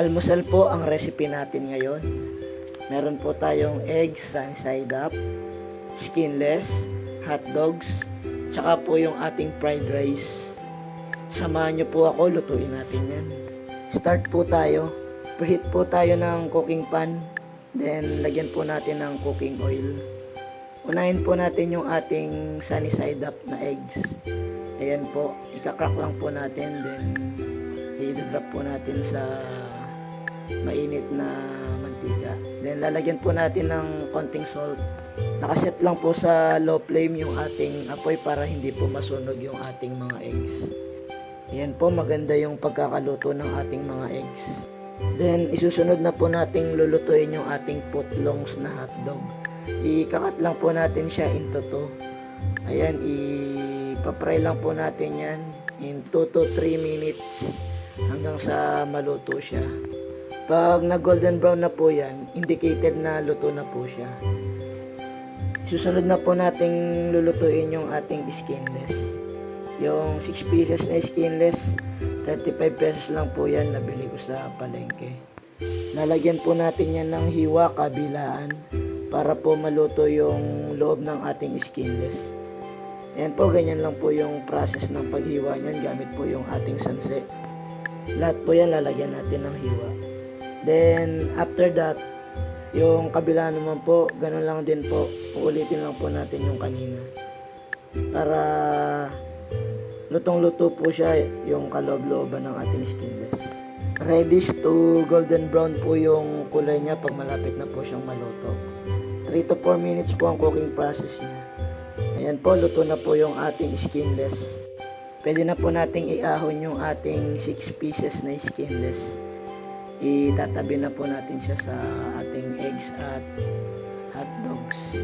Almusal po ang recipe natin ngayon. Meron po tayong eggs sunny side up, skinless, hot dogs, tsaka po yung ating fried rice. Samahan niyo po ako, lutuin natin yan. Start po tayo. Preheat po tayo ng cooking pan. Then, lagyan po natin ng cooking oil. Unahin po natin yung ating sunny side up na eggs. Ayan po, ikakrak lang po natin. Then, i-drop po natin sa mainit na mantika. Then, lalagyan po natin ng konting salt. Nakaset lang po sa low flame yung ating apoy para hindi po masunog yung ating mga eggs. Ayan po, maganda yung pagkakaluto ng ating mga eggs. Then, isusunod na po nating lulutuin yung ating footlongs na hotdog. Ikakat lang po natin siya into two. Ayan, ipapry lang po natin yan in 2 to 3 minutes hanggang sa maluto siya. Pag na golden brown na po yan, indicated na luto na po siya. Susunod na po nating lulutuin yung ating skinless. Yung 6 pieces na skinless, 35 pesos lang po yan nabili ko sa palengke. Lalagyan po natin yan ng hiwa kabilaan para po maluto yung loob ng ating skinless. Ayan po, ganyan lang po yung process ng paghiwa niyan gamit po yung ating sanse. Lahat po yan lalagyan natin ng hiwa. Then, after that, yung kabila naman po, ganun lang din po. Uulitin lang po natin yung kanina. Para lutong-luto po siya yung kaloob-looban ng ating skinless. Ready to golden brown po yung kulay niya pag malapit na po siyang maluto. 3 to 4 minutes po ang cooking process niya. Ayan po, luto na po yung ating skinless. Pwede na po nating iahon yung ating 6 pieces na skinless. Itatabi na po natin siya sa ating eggs at hot dogs.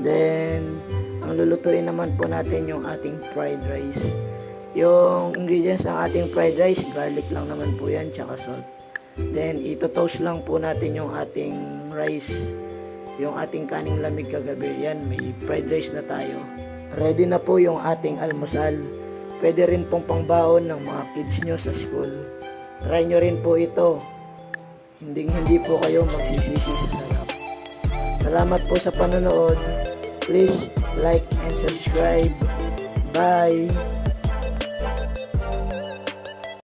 Then, ang lulutuin naman po natin yung ating fried rice. Yung ingredients ng ating fried rice, garlic lang naman po yan, tsaka salt. Then, ito-toast lang po natin yung ating rice. Yung ating kaning lamig kagabi, yan, may fried rice na tayo. Ready na po yung ating almusal. Pwede rin pong pangbaon ng mga kids nyo sa school. Try nyo rin po ito. Hindi hindi po kayo magsisisi sa sarap. Salamat po sa panonood. Please like and subscribe. Bye!